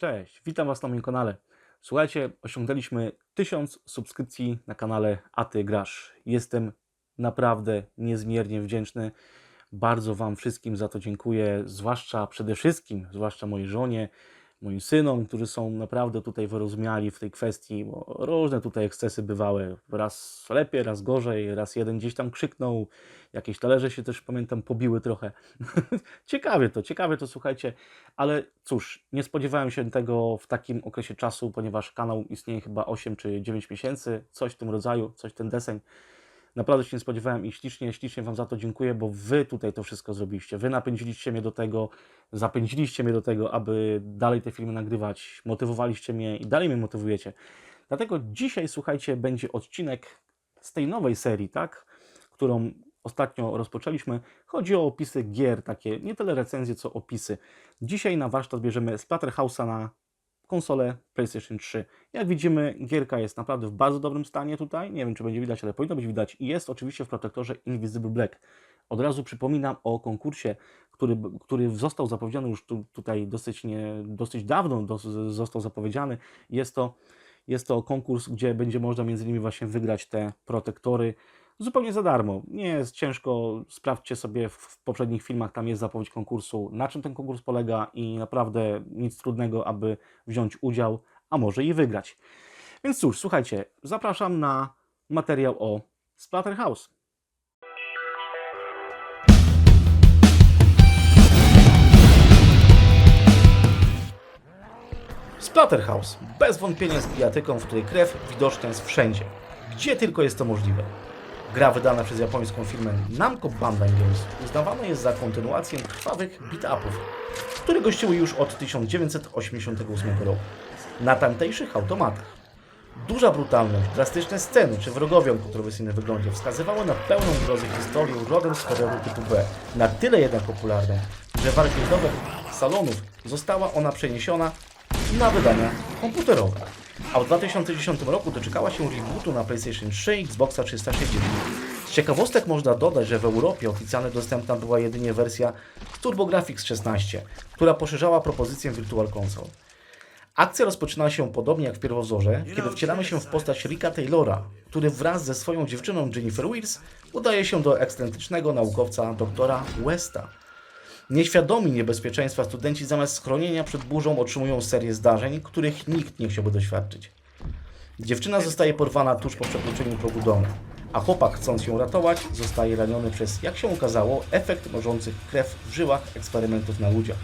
Cześć, witam Was na moim kanale. Słuchajcie, osiągnęliśmy 1000 subskrypcji na kanale A Ty Grasz. Jestem naprawdę niezmiernie wdzięczny. Bardzo Wam wszystkim za to dziękuję, zwłaszcza przede wszystkim, zwłaszcza mojej żonie, moim synom, którzy są naprawdę tutaj wyrozumiali w tej kwestii, bo różne tutaj ekscesy bywały. Raz lepiej, raz gorzej, raz jeden gdzieś tam krzyknął, jakieś talerze się też pamiętam pobiły trochę. ciekawie to, ciekawie to słuchajcie, ale cóż, nie spodziewałem się tego w takim okresie czasu, ponieważ kanał istnieje chyba 8 czy 9 miesięcy, coś w tym rodzaju, coś ten deseń. Naprawdę się nie spodziewałem i ślicznie, ślicznie Wam za to dziękuję, bo Wy tutaj to wszystko zrobiliście. Wy napędziliście mnie do tego, zapędziliście mnie do tego, aby dalej te filmy nagrywać, motywowaliście mnie i dalej mnie motywujecie. Dlatego dzisiaj, słuchajcie, będzie odcinek z tej nowej serii, tak, którą ostatnio rozpoczęliśmy. Chodzi o opisy gier, takie nie tyle recenzje, co opisy. Dzisiaj na warsztat bierzemy Splatterhouse'a na konsolę PlayStation 3. Jak widzimy, gierka jest naprawdę w bardzo dobrym stanie tutaj. Nie wiem, czy będzie widać, ale powinno być widać. I jest oczywiście w protektorze Invisible Black. Od razu przypominam o konkursie, który, który został zapowiedziany już tu, tutaj dosyć, nie, dosyć dawno, dos, został zapowiedziany. Jest to, jest to konkurs, gdzie będzie można między innymi właśnie wygrać te protektory zupełnie za darmo. Nie jest ciężko, sprawdźcie sobie w, poprzednich filmach, tam jest zapowiedź konkursu, na czym ten konkurs polega i naprawdę nic trudnego, aby wziąć udział, a może i wygrać. Więc cóż, słuchajcie, zapraszam na materiał o Splatterhouse. Splatterhouse. Bez wątpienia jest bijatyką, w której krew widoczna jest wszędzie. Gdzie tylko jest to możliwe. Gra wydana przez japońską firmę Namco Bandai Games uznawana jest za kontynuację krwawych beat-upów, które gościły już od 1988 roku na tamtejszych automatach. Duża brutalność, drastyczne sceny czy wrogowie o kontrowersyjnym wyglądzie wskazywały na pełną grozę historię rodem z horroru typu B. Na tyle jednak popularną, że w salonów została ona przeniesiona na wydania komputerowe. A w 2010 roku doczekała się rebootu na PlayStation 3 i Xboxa 360. Z ciekawostek można dodać, że w Europie oficjalnie dostępna była jedynie wersja TurboGrafx 16, która poszerzała propozycję Virtual Console. Akcja rozpoczyna się podobnie jak w pierwowzorze, kiedy wcielamy się w postać Ricka Taylora, który wraz ze swoją dziewczyną Jennifer Wills udaje się do ekscentrycznego naukowca doktora Westa. Nieświadomi niebezpieczeństwa studenci zamiast schronienia przed burzą otrzymują serię zdarzeń, których nikt nie chciałby doświadczyć. Dziewczyna zostaje porwana tuż po przekroczeniu progu domu, a chłopak, chcąc ją ratować, zostaje raniony przez, jak się okazało, efekt morzących krew w żyłach eksperymentów na ludziach.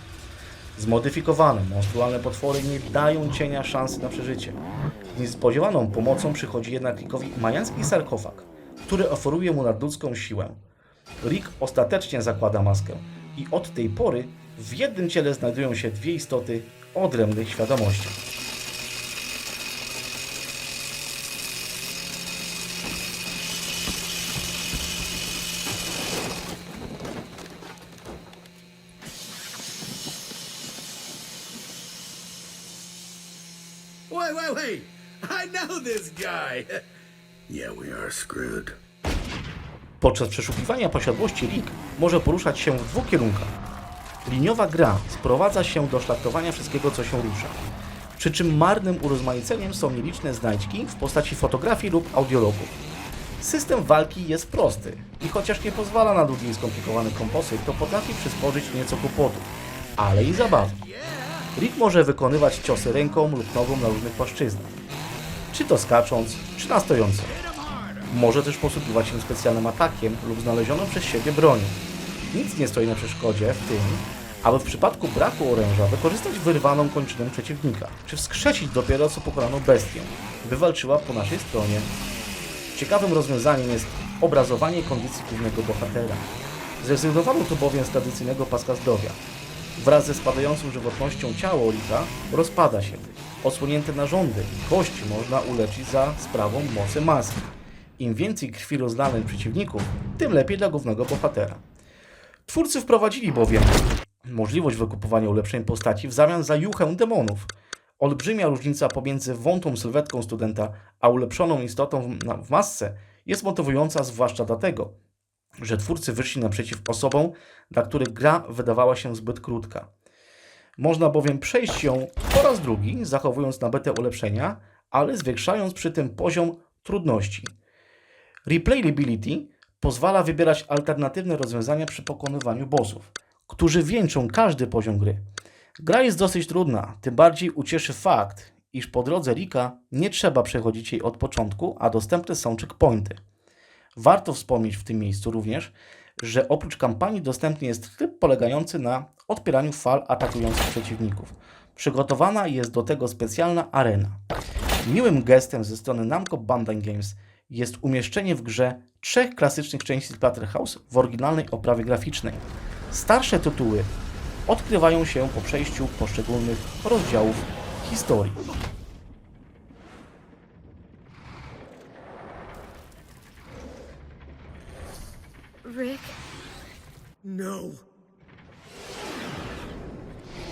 Zmodyfikowane, monstrualne potwory nie dają cienia szansy na przeżycie. Z niespodziewaną pomocą przychodzi jednak Rickowi majański sarkofag, który oferuje mu nadludzką siłę. Rick ostatecznie zakłada maskę i od tej pory w jednym ciele znajdują się dwie istoty odrębnych świadomościach. Wait, wait, wait! I know this guy! yeah, we are screwed. Podczas przeszukiwania posiadłości Rick może poruszać się w dwóch kierunkach. Liniowa gra sprowadza się do szlachtowania wszystkiego, co się rusza. Przy czym marnym urozmaiceniem są nieliczne znajdźki w postaci fotografii lub audiologów. System walki jest prosty i chociaż nie pozwala na długi i skomplikowany kompozyt, to potrafi przysporzyć nieco kłopotów, ale i zabawy. Rick może wykonywać ciosy ręką lub nogą na różnych płaszczyznach, czy to skacząc, czy na stojąco. Może też posługiwać się specjalnym atakiem lub znalezioną przez siebie bronią. Nic nie stoi na przeszkodzie w tym, aby w przypadku braku oręża wykorzystać wyrwaną kończynę przeciwnika, czy wskrzesić dopiero co pokonaną bestię, by walczyła po naszej stronie. Ciekawym rozwiązaniem jest obrazowanie kondycji głównego bohatera. Zrezygnowano tu bowiem z tradycyjnego paska zdrowia. Wraz ze spadającą żywotnością ciało Rika rozpada się. Odsłonięte narządy i kości można uleczyć za sprawą mocy maski. Im więcej krwi rozlanej przeciwników, tym lepiej dla głównego bohatera. Twórcy wprowadzili bowiem możliwość wykupowania ulepszeń postaci w zamian za juchę demonów. Olbrzymia różnica pomiędzy wątłą sylwetką studenta a ulepszoną istotą w, masce jest motywująca zwłaszcza dlatego, że twórcy wyszli naprzeciw osobom, dla których gra wydawała się zbyt krótka. Można bowiem przejść ją po raz drugi, zachowując nabite ulepszenia, ale zwiększając przy tym poziom trudności. Replayability pozwala wybierać alternatywne rozwiązania przy pokonywaniu bossów, którzy wieńczą każdy poziom gry. Gra jest dosyć trudna, tym bardziej ucieszy fakt, iż po drodze Rika nie trzeba przechodzić jej od początku, a dostępne są checkpointy. Warto wspomnieć w tym miejscu również, że oprócz kampanii dostępny jest tryb polegający na odpieraniu fal atakujących przeciwników. Przygotowana jest do tego specjalna arena. Miłym gestem ze strony Namco Bandai Games jest umieszczenie w grze trzech klasycznych części Splatterhouse w oryginalnej oprawie graficznej. Starsze tytuły odkrywają się po przejściu poszczególnych rozdziałów historii. Rick? No.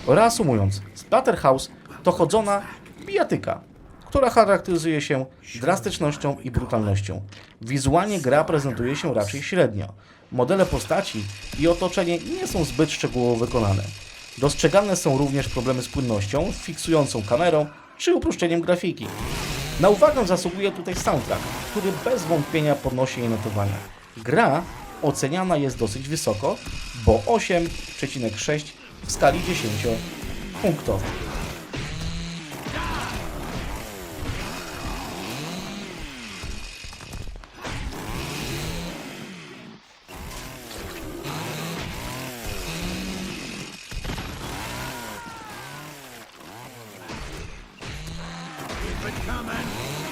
Reasumując, Splatterhouse to chodzona bijatyka, która charakteryzuje się drastycznością i brutalnością. Wizualnie gra prezentuje się raczej średnio. Modele postaci i otoczenie nie są zbyt szczegółowo wykonane. Dostrzegalne są również problemy z płynnością, fiksującą kamerą czy uproszczeniem grafiki. Na uwagę zasługuje tutaj soundtrack, który bez wątpienia podnosi jej notowania. Gra oceniana jest dosyć wysoko, bo 8,6 w skali 10-punktowej. Keep coming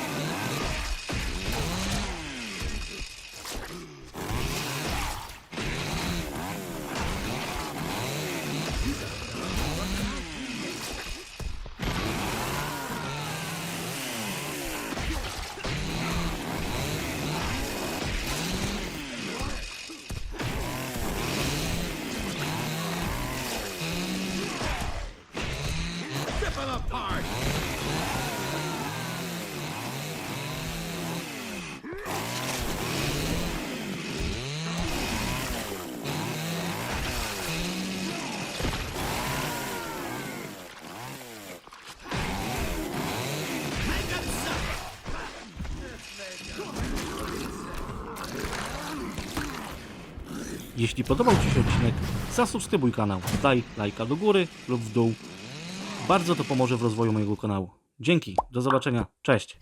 Jeśli podobał Ci się odcinek, zasubskrybuj kanał, daj lajka do góry lub w dół. Bardzo to pomoże w rozwoju mojego kanału. Dzięki, do zobaczenia, cześć!